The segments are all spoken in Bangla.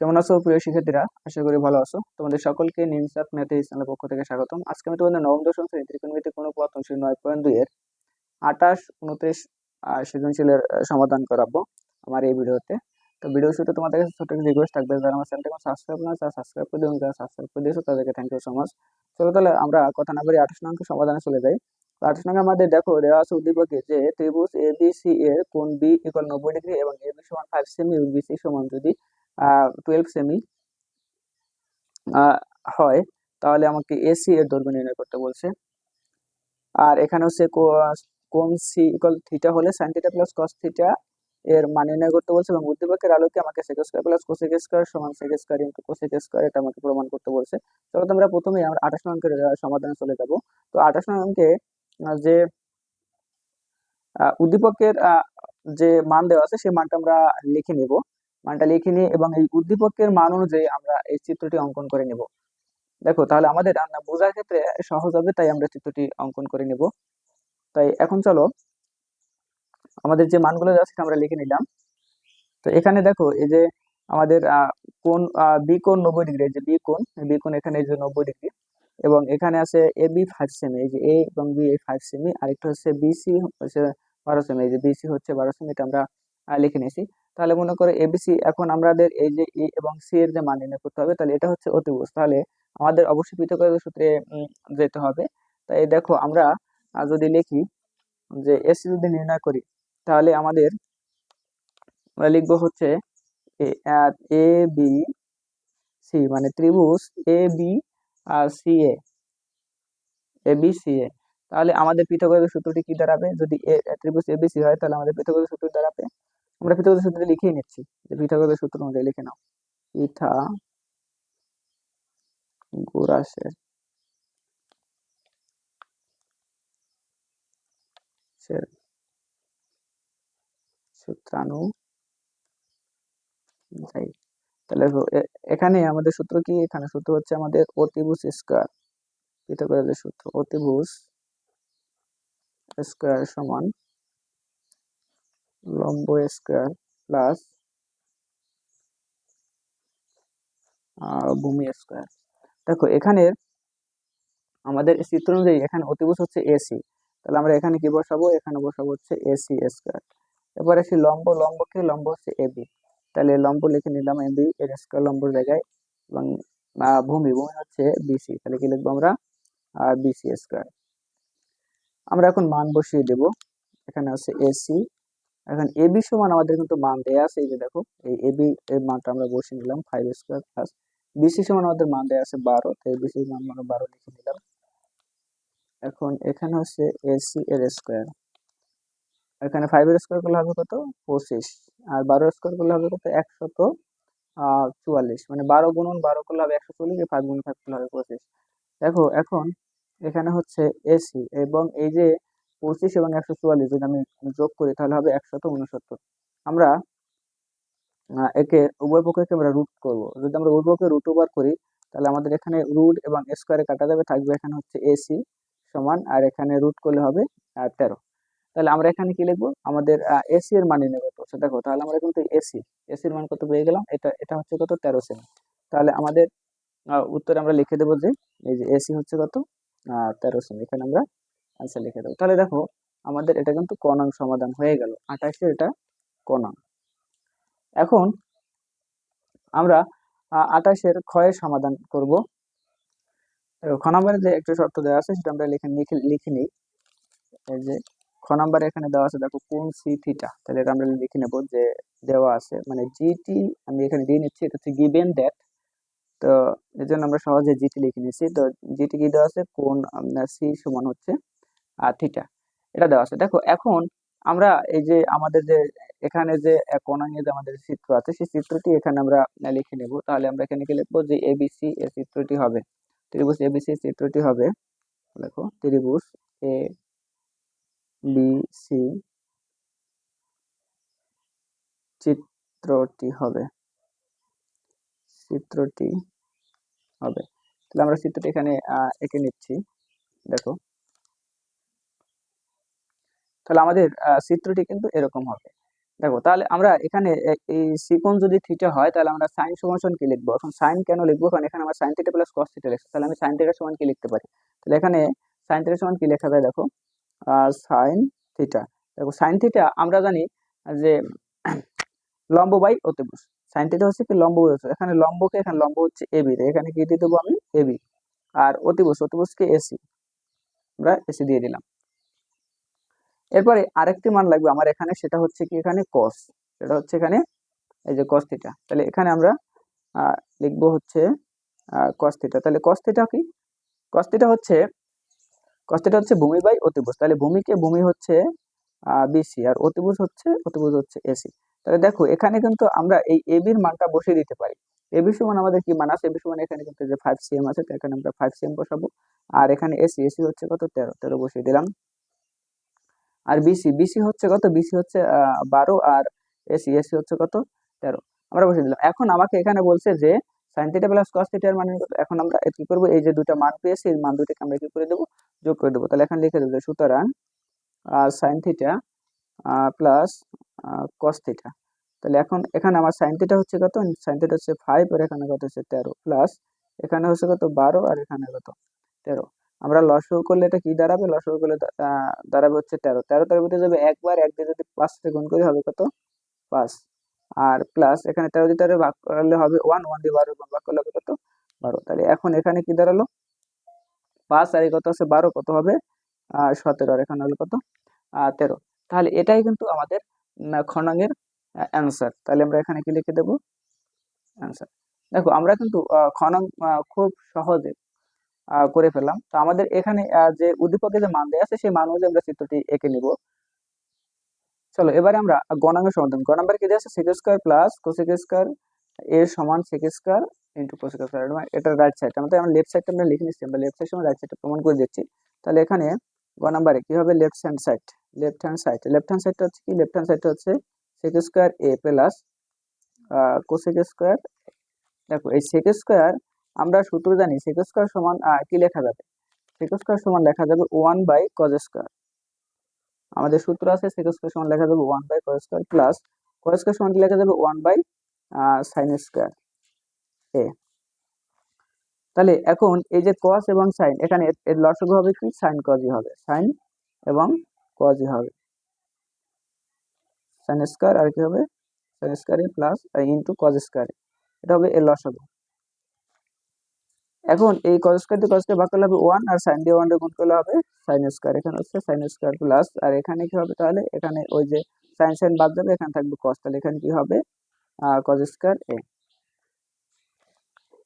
কেমন আছো প্রিয় শিক্ষার্থীরা? আশা করি ভালো আছো। তোমাদের সকলকে নিমসাত ম্যাথে ইসলামের পক্ষ থেকে স্বাগতম। আজকে আমি তোমাদের নবম, দশম শ্রেণি ত্রিকোণমিতি কোনো পথ অংশ নয় পয়েন্ট দুই এর আঠাশ, উনত্রিশ সৃজনশীলের সমাধান করাবো আমার এই ভিডিওতে। তো ভিডিও শুরুতে তোমাদের কাছে ছোট একটা রিকোয়েস্ট থাকবে। যারা আমার চ্যানেলটা সাবস্ক্রাইব না তারা সাবস্ক্রাইব করে দিও। যারা সাবস্ক্রাইব করে দিয়েছ, তাদেরকে থ্যাংক ইউ সো মাচ চলো তাহলে আমরা কথা না বলি আঠাশ নঙ্ক সমাধানে চলে যাই। আঠাশ নঙ্কে আমাদের দেখো, দেওয়া আছে উদ্দীপকে যে ত্রিভুজ এ বি সি এর কোন বি ইকুয়াল নব্বই ডিগ্রি এবং এ বি সমান ফাইভ সেমি এবং বি সি সমান যদি টুয়েলভ সেমি হয়, তাহলে আমাকে এসি এর দৈর্ঘ্য নির্ণয় করতে বলছে। আর এখানে হচ্ছে কো- কোণ সি ইকুয়াল থিটা হলে sine theta plus cos theta এর মান নির্ণয় করতে বলছে এবং উদ্দীপকের আলোকে আমাকে sec square plus cosec square সমান sec square into cosec square এটা আমাকে প্রমাণ করতে বলছে। তবে আমরা প্রথমেই আমরা আঠাশ নং অঙ্কের সমাধানে চলে যাব। তো আঠাশ নং অঙ্কে যে উদ্দীপকের যে মান দেওয়া আছে, সেই মানটা আমরা লিখে নিব। মানটা লিখে নিয়ে এবং এই উদ্দীপকের মান অনুযায়ী আমরা এই চিত্রটি অঙ্কন করে নেব। দেখো, তাহলে আমাদের রান্না বোঝার ক্ষেত্রে সহজ হবে, তাই আমরা চিত্রটি অঙ্কন করে নেব। তাই এখন চলো, আমাদের যে মানগুলো আছে আমরা লিখে নিলাম। তো এখানে দেখো, এই যে আমাদের কোণ বি কোণ নব্বই ডিগ্রি যে বি কোণ বি কোণ এখানে যে নব্বই ডিগ্রি। এবং এখানে আছে এ বি ফাইভ সেমি, এই যে এ এবং বি এই ফাইভ সেমি, আরেকটা হচ্ছে বিসি হচ্ছে বারো সেমি, এই যে বিসি হচ্ছে বারো সেমি এটা আমরা লিখে নিয়েছি। তাহলে মনে করো এবিসি এখন আমাদের এই যে ই এবং সি এর যে মান নির্ণয় করতে হবে, তাহলে এটা হচ্ছে অতিভুজ। তাহলে আমাদের অবশ্যই পৃথক সূত্রে যেতে হবে। তাই দেখো আমরা যদি লিখি যে এসি যদি নির্ণয় করি, তাহলে আমাদের লিখব হচ্ছে এ বি সি মানে ত্রিভুজ A B R C A A B C A তাহলে আমাদের পিথাগোরাসের সূত্রটি কি দাঁড়াবে? যদি ত্রিভুজ এ বি সি হয়, তাহলে আমাদের পিথাগোরাসের সূত্র দাঁড়াবে আমরা পিথাগোরাসের সূত্রটি লিখেই নিচ্ছি, যে পিথাগোরাসের সূত্র অনুযায়ী লিখে নাও। পিথা গোরাসের সূত্রানু যাই তাহলে এখানে আমাদের সূত্র কি? এখানে সূত্র হচ্ছে আমাদের অতিভুজ স্কয়ার পিথাগোরাসের সূত্র অতিভুজ স্কয়ার সমান লম্ব স্কয়ার প্লাস ভূমি স্কয়ার দেখো, এখানে আমাদের চিত্র অনুযায়ী এখানে অতিভুজ হচ্ছে এসি তাহলে আমরা এখানে কি বসাবো? এখানে বসাবো হচ্ছে এসি স্কয়ার এবার আসি লম্ব, লম্বকে, লম্ব হচ্ছে এবি তাহলে লম্ব লিখে নিলাম এবি এর স্কয়ার লম্বর জায়গায়, এবং ভূমি ভূমি হচ্ছে বিসি তাহলে কি লিখব আমরা? বিসি স্কয়ার আমরা এখন মান বসিয়ে দেব। এখানে আছে এসি এখন এবি সমান আমাদের কিন্তু মান দেয়া আছে, এই যে দেখো, এই এবি এর মানটা আমরা বসে নিলাম ফাইভ স্কোয়ার প্লাস বিসি সমান আমাদের মান দেয়া আছে বারো তো বিসি মান আমরা বারো লিখে নিলাম। এখন এখানে হচ্ছে এসি এর স্কোয়ার এখানে ফাইভ এর স্কোয়ার করলে হবে কত? পঁচিশ। আর বারো স্কোয়ার করলে হবে কত? একশত চুয়াল্লিশ। মানে বারো গুণন বারো করলে হবে একশো চল্লিশ ফাইভ গুণ ফাইভ করলে হবে পঁচিশ। দেখো, এখন এখানে হচ্ছে এসি এবং এই যে পঁচিশ এবং একশো চুয়াল্লিশ যদি আমি যোগ করি, তাহলে হবে একশত উনসত্তর। আমরা একে উভয় পক্ষকে আমরা রুট করব। যদি আমরা উভয় পক্ষে রুট ওভার করি, তাহলে আমাদের এখানে রুট এবং স্কোয়ারে কাটা যাবে, থাকবে এখানে হচ্ছে এসি সমান, আর এখানে রুট করলে হবে তেরো। তাহলে আমরা এখানে কি লিখব? আমাদের এসি এর মান নির্ণয় করতে দেখো, তাহলে আমরা কিন্তু এসি এসির মান কত পেয়ে গেলাম? এটা এটা হচ্ছে কত? তেরো সেমি। তাহলে আমাদের উত্তরে আমরা লিখে দেবো যে, এই যে এসি হচ্ছে কত? তেরো সেমি। এখানে আমরা আনসার লিখে দেবো তাহলে দেখো, আমাদের এটা কিন্তু কনাং সমাধান হয়ে গেল। আঠাশে এটা কনাং এখন আমরা আঠাশের ক্ষয়ের সমাধান করব। খ নম্বরে যে একটা শর্ত দেওয়া আছে, সেটা আমরা লিখে লিখে নিই। এই যে, খ নম্বরে এখানে দেওয়া আছে, দেখো কোন সি থিটা তাহলে এটা আমরা লিখে নেব যে, দেওয়া আছে মানে জিটি আমি এখানে দিয়ে নিচ্ছি, এটা হচ্ছে গিভেন দ্যাট তো, এর জন্য আমরা সহজে জিটি লিখে নিচ্ছি তো জিটি কি দেওয়া আছে? কোন সি সমান হচ্ছে আর থিটা এটা দেওয়া আছে। দেখো, এখন আমরা এই যে আমাদের যে এখানে যে কোণাঙ্গে যে আমাদের চিত্র আছে, সেই চিত্রটি এখানে আমরা লিখে নেব। তাহলে আমরা এখানে কি লিখব? যে এবিসি এর চিত্রটি হবে। ত্রিভুজ এবিসি এর চিত্রটি হবে, দেখো, ত্রিভুজ এ বি সি চিত্রটি হবে। চিত্রটি হবে। তাহলে আমরা চিত্রটি এখানে এঁকে নিচ্ছি। দেখো তাহলে আমাদের চিত্রটি কিন্তু এরকম হবে। দেখো, তাহলে আমরা এখানে এই সিকোণ যদি থিটা হয়, তাহলে আমরা সাইন সমান কি লিখব? এখন সাইন কেন লিখব? কারণ এখানে আমরা sine theta plus cos theta লিখছি তাহলে আমি সাইন থিটা সমান কি লিখতে পারি? তাহলে এখানে সাইন থিটা সমান কি লেখা যায় দেখো? সাইন থিটা দেখো সাইন থিটা আমরা জানি যে লম্ব বাই অতিভুজ। সাইন থিটা হচ্ছে কি? লম্ব বাই এখানে লম্বকে, এখানে লম্ব হচ্ছে এবি এখানে কি দিয়ে দেবো আমি? এবি আর অতিভুজ, অতিভুজকে এসি আমরা এসি দিয়ে দিলাম। এরপরে আরেকটি মান লাগবে আমার এখানে, সেটা হচ্ছে কি এখানে কস সেটা হচ্ছে এখানে এই যে কস থিটা তাহলে এখানে আমরা লিখব হচ্ছে কস থিটা তাহলে কস থিটা কি? কস থিটা হচ্ছে কস থিটা হচ্ছে ভূমি বাই অতিভুজ। তাহলে ভূমিকে ভূমি হচ্ছে বিসি আর অতিভুজ হচ্ছে অতিভুজ হচ্ছে এসি তাহলে দেখো, এখানে কিন্তু আমরা এই এবির মানটা বসিয়ে দিতে পারি। এবি সমান আমাদের কি মান আছে? এবি সমান এখানে কিন্তু যে ফাইভ সিএম আছে এখানে আমরা ফাইভ সিএম বসাবো। আর এখানে এসি এসি হচ্ছে কত? তেরো। তেরো বসিয়ে দিলাম। আর বিসি বিসি হচ্ছে কত? বিসি হচ্ছে বারো আর এসি এসি হচ্ছে কত? তেরো। আমরা বসিয়ে দিলাম। এখন আমাকে এখানে বলছে যে সাইন থিটা প্লাস কস থিটার মান এখন আমরা কি করব? এই যে দুটো মান পেয়েছি এই মান দুটোকে আমরা কি করে দেবো? যোগ করে দেবো। তাহলে এখানে লিখে দেবো সুতরাং sine theta plus cos theta তাহলে এখন এখানে আমার সাইন থিটা হচ্ছে কত? সাইন থিটা হচ্ছে ফাইভ আর এখানে কত? হচ্ছে তেরো। প্লাস এখানে হচ্ছে কত? বারো, আর এখানে কত? তেরো। আমরা লসগু করলে এটা কি দাঁড়াবে? লসগু করলে দাঁড়াবে হচ্ছে তেরো। তেরো তেরো ভিতরে যাবে একবার এক দিয়ে যদি পাঁচ থেকে গুণ করি হবে কত? পাঁচ। আর প্লাস এখানে তেরো দিয়ে তেরো ভাগ করলে হবে ওয়ান ওয়ান দিয়ে বারো ভাগ করলে হবে কত? বারো। তাহলে এখন এখানে কি দাঁড়াল? পাঁচ আর কত আছে? বারো কত হবে? আহ সতেরো। আর এখানে হলো কত? তেরো। তাহলে এটাই কিন্তু আমাদের উম, খনাঙ্গের অ্যান্সার তাহলে আমরা এখানে কি লিখে দেবো? অ্যান্সার দেখো আমরা কিন্তু আহ, খুব সহজে করে ফেললাম। তো আমাদের এখানে যে উদ্দীপকের যে মান দেওয়া আছে, সেই মান অনুযায়ী আমরা চিত্রটি এঁকে নিব। চলো, এবারে আমরা গণাঙ্গের সমাধান গ নাম্বার কি দেওয়া আছে? Sec square plus cosec square এর সমান sec square into cosec square এটা রাইট সাইড আমাদের আমরা লেফট সাইডটা আমরা লিখে নিচ্ছি। আমরা লেফট সাইড সময় রাইট সাইডটা প্রমাণ করে দিচ্ছি। তাহলে এখানে গ নাম্বারে কি হবে? Left hand side left hand side left hand সাইডটা হচ্ছে কি? লেফট হ্যান্ড সাইডটা হচ্ছে সেক স্কোয়ার এ প্লাস কোসেক স্কোয়ার দেখো, এই সেক স্কোয়ার আমরা সূত্র জানি সেক স্কোয়ার সমান কি লেখা যাবে? সেক স্কোয়ার সমান লেখা যাবে ওয়ান বাই কজ স্কোয়ার। আমাদের সূত্র আছে সেক স্কোয়ার সমান লেখা যাবে one by cos square plus cos square সমান লেখা যাবে? One by sine square. এ। তাহলে এখন এই যে কস এবং সাইন, এখানে এর লসগু হবে কি? সাইন কজই হবে। সাইন এবং কজই হবে। সাইন স্কোয়ার আর কি হবে? Sine square plus into cos square এটা হবে এর লসগু। এখন এই কজ স্কোয়ার দিয়ে কজ স্কোয়ার ভাগ করলে হবে ওয়ান আর সাইন দিয়ে ওয়ান দিয়ে গুণ করলে হবে সাইন স্কোয়ার এখানে হচ্ছে সাইন স্কোয়ার প্লাস আর এখানে কি হবে তাহলে? এখানে ওই যে সাইন সাইন বাদ যাবে, এখানে থাকবে কস তাহলে এখানে কি হবে? কজ স্কোয়ার এ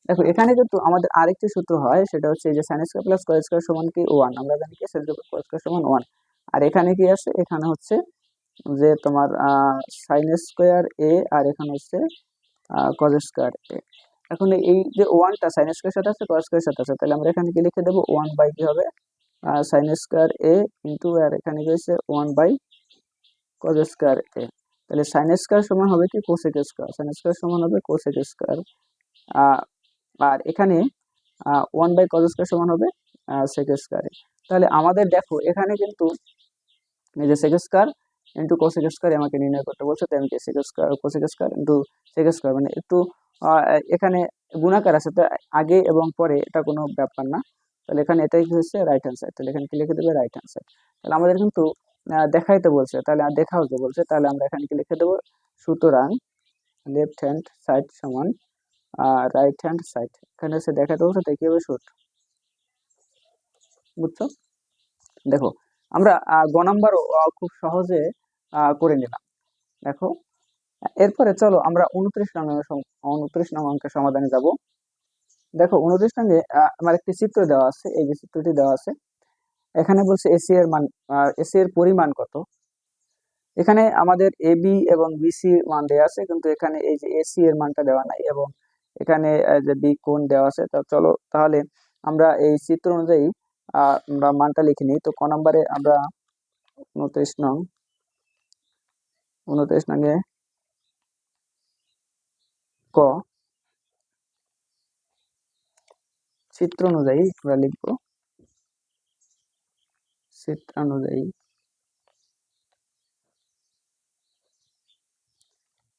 দেখো, এখানে কিন্তু আমাদের আরেকটি সূত্র হয়, সেটা হচ্ছে যে sine square plus cos square সমান কি ওয়ান আমরা জানি কি সাইন স্কোয়ার কজ স্কোয়ার সমান ওয়ান আর এখানে কি আছে? এখানে হচ্ছে যে তোমার সাইন স্কোয়ার এ আর এখানে হচ্ছে কজ স্কোয়ার এ এখন এই যে ওয়ানটা সাইন স্কোয়ার সাথে আছে কজ স্কোয়ার সাথে আছে, তাহলে আমরা এখানে কি লিখে দেবো ওয়ান বাই কি হবে? সাইন স্কোয়ার এ ইন্টু আর এখানে হচ্ছে ওয়ান বাই কজ স্কোয়ার এ তাহলে সাইন স্কোয়ার সমান হবে কি? কোসেক স্কোয়ার সাইন স্কোয়ার সমান হবে কোসেক স্কোয়ার আর এখানে ওয়ান বাই কজ স্কোয়ার সমান হবে সেক স্কোয়ার তাহলে আমাদের দেখো, এখানে কিন্তু এই যে sec square into cosec square আমাকে নির্ণয় করতে বলছে তাই আমি sec square cosec square into sec square মানে একটু এখানে গুণাকার আছে, তো আগে এবং পরে এটা কোনো ব্যাপার না। তাহলে এখানে এটাই কি হচ্ছে রাইট হ্যান্ড সাইড তাহলে এখানে কি লিখে দেবে রাইট হ্যান্ড সাইড তাহলে আমাদের কিন্তু দেখাইতে বলছে, তাহলে দেখাও যে বলছে, তাহলে আমরা এখানে কি লিখে দেবো? সুতরাং লেফট হ্যান্ড সাইড সমান রাইট হ্যান্ড সাইড এখানে হচ্ছে দেখাতে বলছে, তাই কি হবে? শুট বুঝছ? দেখো, আমরা গ নাম্বারও খুব সহজে করে নিলাম। দেখো এরপরে চলো আমরা উনত্রিশ নং উনত্রিশ নং অঙ্কের সমাধানে যাব। দেখো উনত্রিশ আহ, আমার একটি চিত্র দেওয়া আছে এই যে চিত্রটি দেওয়া আছে। এখানে বলছে এসি এর মান এসি এর পরিমাণ কত? এখানে আমাদের এ বি এবং বিসি মান দেওয়া আছে কিন্তু এখানে এই যে এসি এর মানটা দেওয়া নাই এবং এখানে যে বি কোণ দেওয়া আছে তা চলো তাহলে আমরা এই চিত্র অনুযায়ী আমরা মানটা লিখে নিই। তো ক নম্বরে আমরা উনত্রিশ নং উনত্রিশ নঙ্গে ক? চিত্র অনুযায়ী আমরা লিখব। চিত্র অনুযায়ী।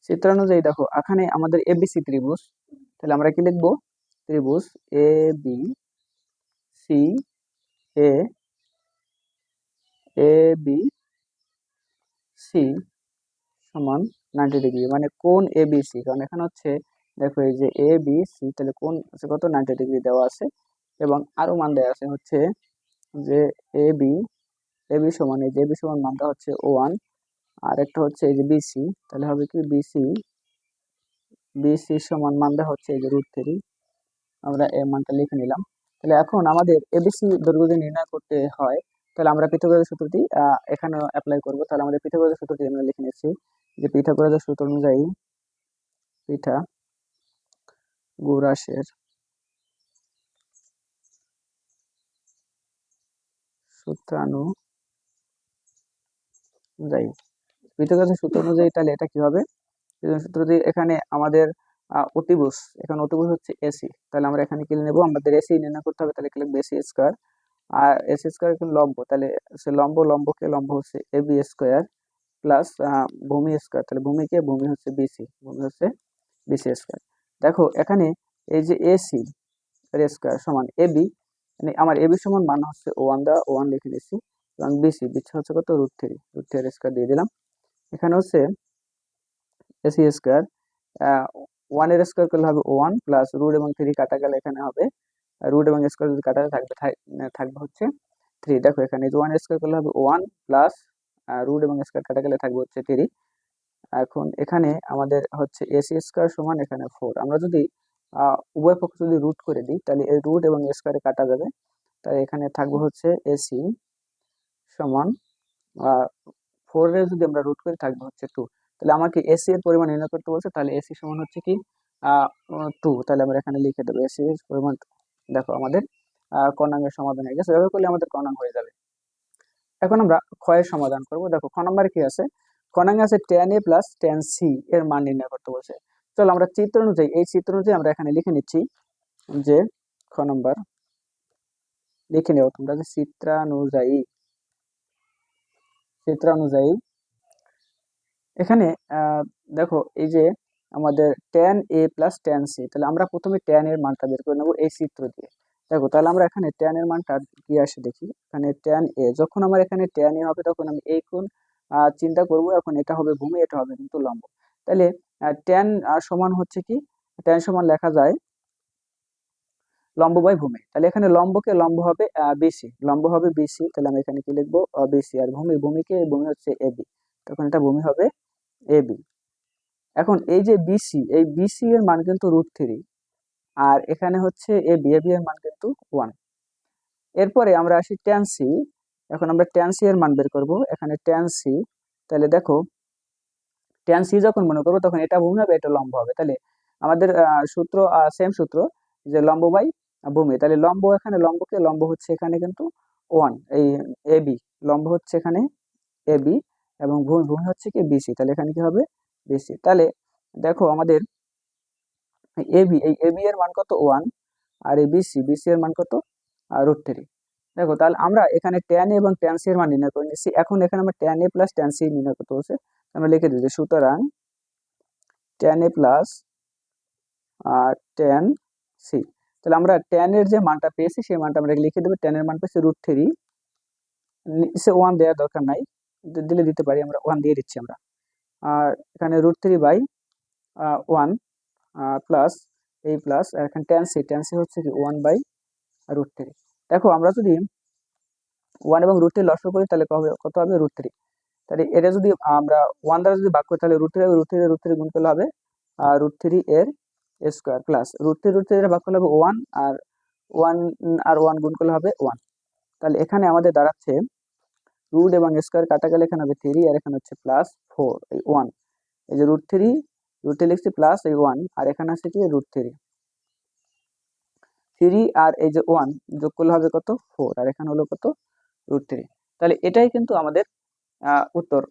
চিত্রানুযায়ী দেখো, এখানে আমাদের এবিসি ত্রিভুজ। তাহলে আমরা কি লিখব? ত্রিভুজ A B C A A B C সমান নাইনটি ডিগ্রি মানে কোন এ বি সি কারণ এখানে হচ্ছে, দেখো এই যে এ বি সি তাহলে কোন আছে কত? নাইনটি ডিগ্রি দেওয়া আছে। এবং আরও মান দেওয়া আছে হচ্ছে যে এ বি এ বি সমান, এই যে এ বি সমান মানটা হচ্ছে ওয়ান আর একটা হচ্ছে এই যে বিসি তাহলে হবে কি? বিসি বিসি সমান মান দেওয়া হচ্ছে এই যে রুট থ্রি আমরা এই মানটা লিখে নিলাম। তাহলে এখন আমাদের এবিসি দৈর্ঘ্য যদি নির্ণয় করতে হয়। তাহলে আমরা পিথাগোরাসের সূত্রটি এখানে অ্যাপ্লাই করব। তাহলে আমাদের পিথাগোরাসের সূত্রটি আমরা লিখে নিচ্ছি। যে পিথাগোরাসের সূত্র অনুযায়ী পিঠা গোরাসের সূত্রানুযায়ী পিথাগোরাসের সূত্র অনুযায়ী তাহলে এটা কি হবে? সূত্র দিয়ে এখানে আমাদের অতিভুজ, এখানে অতিভুজ হচ্ছে এসি তাহলে আমরা এখানে কি নেব? আমাদের এসি নির্ণয় করতে হবে, তাহলে কি লিখব এসি স্কোয়ার আর এসি স্কোয়ার লম্ব, তাহলে সে লম্ব, লম্বকে লম্ব হচ্ছে এ বি স্কোয়ার প্লাস ভূমি স্কোয়ার তাহলে ভূমিকে ভূমি হচ্ছে বিসি ভূমি হচ্ছে বিসি স্কোয়ার দেখো, এখানে এই যে এসি স্কোয়ার সমান এ বি মানে আমার এবি সমান মান হচ্ছে ওয়ান দা ওয়ান লিখে দিচ্ছি, এবং বিসি বিসি হচ্ছে কত? Root three root three square দিয়ে দিলাম। এখানে হচ্ছে এসি স্কোয়ার ওয়ানের স্কোয়ার করলে হবে ওয়ান প্লাস রুট এবং থ্রি কাটা গেলে এখানে হবে রুট এবং স্কোয়ার যদি কাটা থাকবে থাকবে হচ্ছে থ্রি দেখো, এখানে ওয়ান স্কোয়ার করলে হবে ওয়ান প্লাস রুট এবং স্কোয়ার কাটা গেলে থাকবে হচ্ছে থ্রি এখন এখানে আমাদের হচ্ছে এসি স্কোয়ার সমান এখানে ফোর আমরা যদি উভয় পক্ষ যদি রুট করে দিই, তাহলে এই রুট এবং স্কোয়ারে কাটা যাবে। তাই এখানে থাকবে হচ্ছে এসি সমান ফোরে যদি আমরা রুট করি, থাকবে হচ্ছে টু তাহলে আমাকে এসি এর পরিমাণ নির্ণয় করতে বলছে, তাহলে এসি সমান হচ্ছে কি? টু তাহলে আমরা এখানে লিখে দেবো এসি এর পরিমাণ, দেখো আমাদের কর্ণাঙ্গের সমাধান হয়ে গেছে। এভাবে করলে আমাদের কর্ণাঙ্গ হয়ে যাবে। এখন আমরা ক্ষয়ের সমাধান করব। দেখো, খ নম্বরে কি আছে? খ কর্ণাঙ্গে আছে tan A plus tan C এর মান নির্ণয় করতে বলছে। চলো আমরা চিত্র অনুযায়ী, এই চিত্র অনুযায়ী আমরা এখানে লিখে নিচ্ছি যে খ নম্বর, লিখে নেও তোমরা যে চিত্রানুযায়ী চিত্রানুযায়ী। এখানে দেখো, এই যে আমাদের tan A plus tan C তাহলে আমরা প্রথমে টেন এর মানটা বের করে নেব এই চিত্র দিয়ে। দেখো, তাহলে আমরা এখানে টেন এর মানটা কি আসে দেখি। এখানে টেন এ যখন আমার এখানে টেন এ হবে, তখন আমি এই কোন চিন্তা করব, এখন এটা হবে ভূমি, এটা হবে কিন্তু লম্ব। তাহলে টেন সমান হচ্ছে কি? টেন সমান লেখা যায় লম্ব বাই ভূমি। তাহলে এখানে লম্বকে লম্ব হবে বিসি লম্ব হবে বিসি তাহলে আমি এখানে কি লিখব? বিসি আর ভূমি, ভূমিকে, ভূমি হচ্ছে এবি তখন এটা ভূমি হবে এবি এখন এই যে বিসি এই বিসি এর মান কিন্তু রুট থ্রি আর এখানে হচ্ছে এ বি এর মান কিন্তু ওয়ান এরপরে আমরা আসি ট্যান সি এখন আমরা ট্যান সি এর মান বের করব। এখানে ট্যান সি তাহলে দেখো ট্যান সি যখন মনে করব তখন এটা ভূমি হবে, এটা লম্ব হবে। তাহলে আমাদের সূত্র সেম সূত্র যে লম্ব বাই ভূমি। তাহলে লম্ব এখানে, লম্বকে লম্ব হচ্ছে এখানে কিন্তু ওয়ান এই এ বি লম্ব হচ্ছে এখানে এ বি এবং ভূমি ভূমি হচ্ছে কি বিসি তাহলে এখানে কি হবে? বিসি তাহলে দেখো আমাদের এবি এই এবি এর মান কত? ওয়ান আর এই বিসি বিসি এর মান কত? রুট থ্রি দেখো, তাহলে আমরা এখানে ট্যান এবং ট্যান সি এর মান নির্ণয় করে নিচ্ছি। এখন এখানে আমরা tan A plus tan C নির্ণয় করতে হচ্ছে আমরা লিখে দিচ্ছি সুতরাং ট্যান এ প্লাস আর ট্যান সি তাহলে আমরা ট্যান এর যে মানটা পেয়েছি, সেই মানটা আমরা লিখে দেবো। ট্যান এর মান পেয়েছি রুট থ্রি সে ওয়ান দেওয়ার দরকার নাই। দিলে দিতে পারি আমরা। ওয়ান দিয়ে দিচ্ছি আমরা। আর এখানে root three by one plus এই প্লাস এখানে ট্যান সি ট্যান সি হচ্ছে কি ওয়ান বাই রুট থ্রি দেখো, আমরা যদি ওয়ান এবং রুট থ্রি লস করি, তাহলে হবে কত হবে রুট থ্রি তাহলে এটা যদি আমরা ওয়ান দ্বারা যদি ভাগ করি, তাহলে root three root three root three গুণ করলে হবে আর রুট থ্রি এর square plus root three root three ভাগ করলে হবে ওয়ান আর ওয়ান আর ওয়ান গুণ করলে হবে ওয়ান তাহলে এখানে আমাদের দাঁড়াচ্ছে রুট এবং স্কোয়ার কাটা গেলে এখানে হবে থ্রি আর এখানে হচ্ছে প্লাস ফোর ওয়ান এই যে রুট থ্রি রুট থ্রি লিখছি প্লাস এই ওয়ান আর এখানে আছে কি রুট থ্রি থ্রি আর এই যে ওয়ান যোগ করলে হবে কত? ফোর আর এখানে হলো কত? রুট থ্রি তাহলে এটাই কিন্তু আমাদের উত্তর।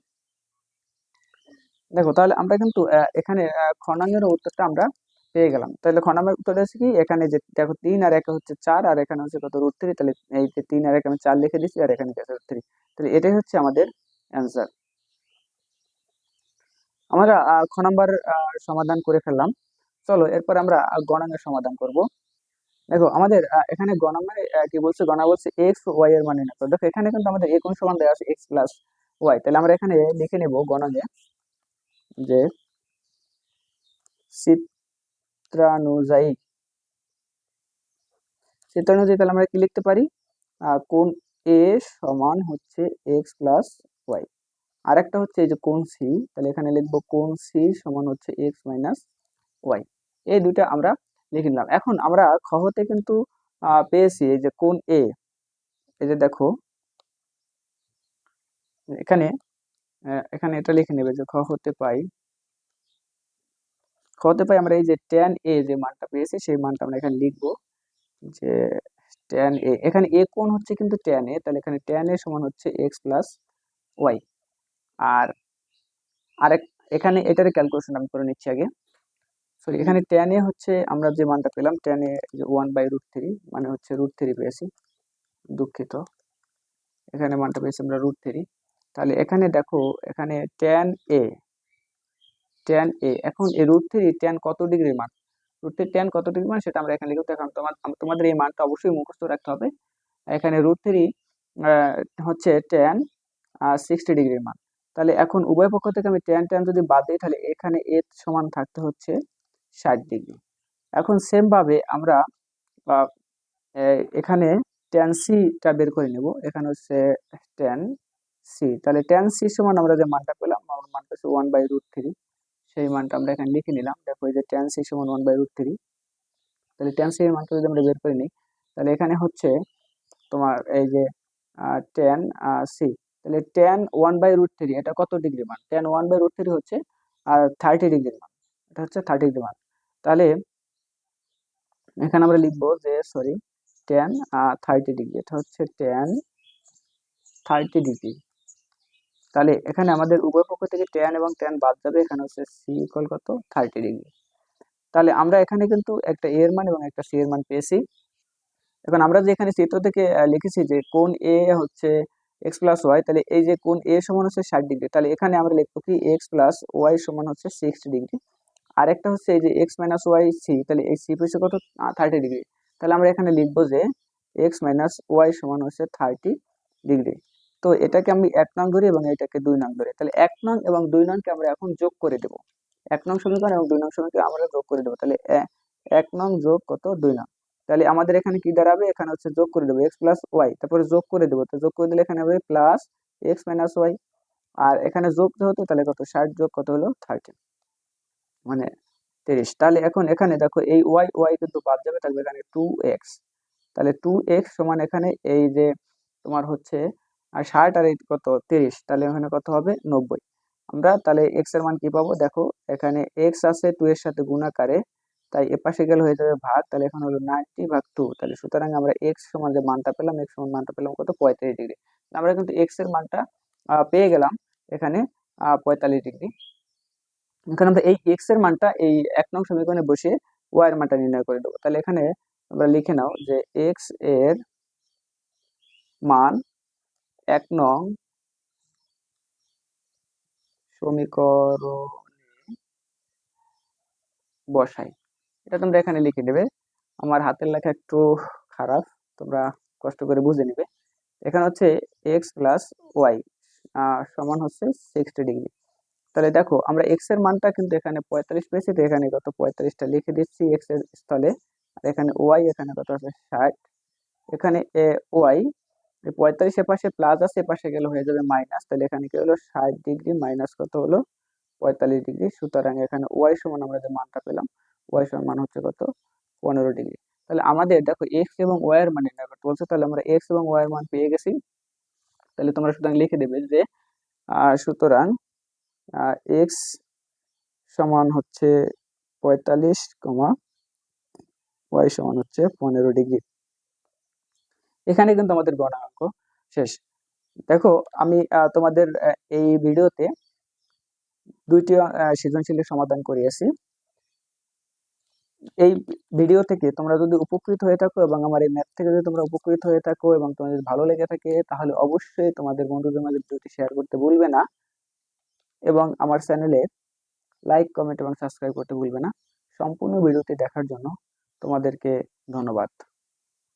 দেখো, তাহলে আমরা কিন্তু এখানে খনাঙ্গের উত্তরটা আমরা পেয়ে গেলাম। তাহলে খনামের উত্তর আছে কি? এখানে যে, দেখো, তিন আর এক হচ্ছে চার, আর এখানে হচ্ছে কত? রুট থ্রি তাহলে এই যে তিন আর এক আমি চার লিখে দিচ্ছি আর এখানে রুট থ্রি তাহলে এটাই হচ্ছে আমাদের অ্যান্সার আমরা খ নাম্বার সমাধান করে ফেললাম। চলো এরপর আমরা গণাঙ্গের সমাধান করব। দেখো আমাদের এখানে গণাঙ্গে আহ, কি বলছে? গণা বলছে এক্স ওয়াই এর মান নির্ণয় দেখো এখানে কিন্তু আমাদের এ কোন সমান দেওয়া আছে? এক্স প্লাস ওয়াই তাহলে আমরা এখানে লিখে নেব গণাঙ্গে যে চিত্রানুযায়ী। চিত্রানুযায়ী তাহলে আমরা কি লিখতে পারি? কোণ এ সমান হচ্ছে এক্স প্লাস ওয়াই আরেকটা হচ্ছে এই যে কোন সি তাহলে এখানে লিখব কোন সি সমান হচ্ছে এক্স মাইনাস ওয়াই এই দুইটা আমরা লিখে নিলাম। এখন আমরা খ হতে কিন্তু পেয়েছি এই যে কোন এ এই যে দেখো, এখানে এখানে এটা লিখে নেবে যে খ হতে পাই, খ হতে পাই আমরা এই যে ট্যান এ যে মানটা পেয়েছি সেই মানটা আমরা এখানে লিখব যে ট্যান এ এখানে এ কোণ হচ্ছে কিন্তু ট্যান এ তাহলে এখানে ট্যান এ সমান হচ্ছে এক্স প্লাস ওয়াই আর আরেক, এখানে এটার ক্যালকুলেশন আমি করে নিচ্ছি আগে। সরি এখানে ট্যান এ হচ্ছে আমরা যে মানটা পেলাম যে ওয়ান বাই রুট থ্রি মানে হচ্ছে রুট থ্রি পেয়েছি, দুঃখিত। এখানে মানটা পেয়েছি আমরা রুট থ্রি তাহলে এখানে দেখো, এখানে ট্যান এ ট্যান এ এখন এই রুট থ্রি ট্যান কত ডিগ্রির মান রুট থ্রি ট্যান কত ডিগ্রি মান সেটা আমরা এখানে লিখতে এখন তোমার, তোমাদের এই মানটা অবশ্যই মুখস্থ রাখতে হবে। এখানে রুট থ্রি হচ্ছে ট্যান সিক্সটি ডিগ্রির মান তাহলে এখন উভয় পক্ষ থেকে আমি ট্যান ট্যান যদি বাদ দিই, তাহলে এখানে এ সমান থাকতে হচ্ছে ষাট ডিগ্রি। এখন সেমভাবে আমরা এখানে ট্যান সিটা বের করে নেব। এখানে হচ্ছে ট্যান সি তাহলে ট্যান সি সমান আমরা যে মানটা পেলাম, আমার মানটা হচ্ছে ওয়ান বাই রুট থ্রি সেই মানটা আমরা এখানে লিখে নিলাম। দেখো যে ট্যান সি সমান ওয়ান বাই রুট থ্রি তাহলে ট্যান সি এর মানটা যদি আমরা বের করে নিই, তাহলে এখানে হচ্ছে তোমার এই যে ট্যান সি তাহলে tan one by root three এটা কত ডিগ্রি মান? Tan one by root three হচ্ছে, আর থার্টি ডিগ্রি মান। এটা হচ্ছে থার্টি ডিগ্রি মান। তাহলে এখানে আমরা লিখব যে সরি ট্যান থার্টি ডিগ্রি এটা হচ্ছে টেন থার্টি ডিগ্রি তাহলে এখানে আমাদের উভয় পক্ষ থেকে টেন এবং টেন বাদ যাবে, এখানে হচ্ছে সি ইকুয়াল কত? থার্টি ডিগ্রি তাহলে আমরা এখানে কিন্তু একটা এর মান এবং একটা সি এর মান পেয়েছি। এখন আমরা যে এখানে চিত্র থেকে লিখেছি যে কোন এ হচ্ছে এক্স প্লাস ওয়াই তাহলে এই যে কোন এ সমান হচ্ছে ষাট ডিগ্রি, তাহলে এখানে আমরা লিখব কি এক্স প্লাস ওয়াই সমান হচ্ছে সিক্সটি ডিগ্রি। আর একটা হচ্ছে এই যে এক্স মাইনাস ওয়াই সি তাহলে এই সি পেয়েছে কত? Thirty degree. তাহলে আমরা এখানে লিখব যে এক্স মাইনাস ওয়াই সমান হচ্ছে থার্টি ডিগ্রি। তো এটাকে আমি এক নং ধরি এবং এটাকে দুই নং ধরি। তাহলে এক নং এবং দুই নংকে আমরা এখন যোগ করে দেব। এক নং সমীকরণ এবং দুই নং সমীকরণ আমরা যোগ করে দেবো। তাহলে এক নং যোগ কত? দুই নং। তাহলে আমাদের এখানে কি দাঁড়াবে? এখানে হচ্ছে যোগ করে দেবো এক্স প্লাস ওয়াই তারপরে যোগ করে দেবো। তো যোগ করে দিলে এখানে হবে প্লাস এক্স মাইনাস ওয়াই আর এখানে যোগ যেহেতু, তাহলে কত? ষাট যোগ কত হলো? থার্টি মানে তিরিশ। তাহলে এখন এখানে দেখো, এই ওয়াই ওয়াই কিন্তু বাদ যাবে থাকবে এখানে টু এক্স তাহলে টু এক্স সমান এখানে এই যে তোমার হচ্ছে, আর ষাট আর এই কত? তিরিশ, তাহলে এখানে কত হবে? নব্বই। আমরা তাহলে এক্সের মান কি পাবো? দেখো, এখানে এক্স আছে টু এর সাথে গুণাকারে তাই এপাশে গেলে হয়ে যাবে ভাগ, তাহলে এখন হলো নাইনটি ভাগ টু তাহলে সুতরাং আমরা এক্স সমান যে মানটা পেলাম এক্স সমান মানটা পেলাম কত? পঁয়তাল্লিশ ডিগ্রি আমরা কিন্তু এক্সের মানটা পেয়ে গেলাম এখানে পঁয়তাল্লিশ ডিগ্রি এখানে আমরা এই এক্সের মানটা এই এক নং সমীকরণে বসিয়ে ওয়াই এর মানটা নির্ণয় করে দেবো। তাহলে এখানে আমরা লিখে নাও যে এক্সের মান এক নং সমীকরণে বসাই। এটা তোমরা এখানে লিখে নেবে। আমার হাতের লেখা একটু খারাপ, তোমরা কষ্ট করে বুঝে নেবে। এখানে হচ্ছে এক্স প্লাস ওয়াই সমান হচ্ছে সিক্সটি ডিগ্রি তাহলে দেখো, আমরা এক্সের মানটা কিন্তু এখানে পঁয়তাল্লিশ পেয়েছি, তো এখানে কত পঁয়তাল্লিশটা লিখে দিচ্ছি এক্সের স্থলে। আর এখানে ওয়াই এখানে কত আছে ষাট। এখানে এ ওয়াই পঁয়তাল্লিশ পাশে প্লাস আছে পাশে গেলে হয়ে যাবে মাইনাস তাহলে এখানে কি হলো? ষাট ডিগ্রি মাইনাস কত হলো? পঁয়তাল্লিশ ডিগ্রি সুতরাং এখানে ওয়াই সমান আমরা যে মানটা পেলাম ওয়াই সমান মান হচ্ছে কত? পনেরো ডিগ্রি। তাহলে আমাদের দেখো এক্স এবং ওয়াই এর মান নির্ণয় করতে বলছে তাহলে আমরা এক্স এবং ওয়াই এর মান পেয়ে গেছি। তাহলে তোমরা সুতরাং লিখে দেবে যে সুতরাং এক্স সমান হচ্ছে পঁয়তাল্লিশ কমা ওয়াই সমান হচ্ছে পনেরো ডিগ্রি। এখানে কিন্তু আমাদের গণাঙ্ক শেষ। দেখো, আমি তোমাদের এই ভিডিওতে দুইটি সৃজনশীলের সমাধান করিয়েছি। এই ভিডিও থেকে তোমরা যদি উপকৃত হয়ে থাকো এবং আমার এই ম্যাথ থেকে যদি তোমরা উপকৃত হয়ে থাকো এবং তোমাদের ভালো লেগে থাকে, তাহলে অবশ্যই তোমাদের বন্ধুদের মাঝে ভিডিওটি শেয়ার করতে ভুলবে না। এবং আমার চ্যানেলে লাইক কমেন্ট এবং সাবস্ক্রাইব করতে ভুলবে না। সম্পূর্ণ ভিডিওটি দেখার জন্য তোমাদেরকে ধন্যবাদ।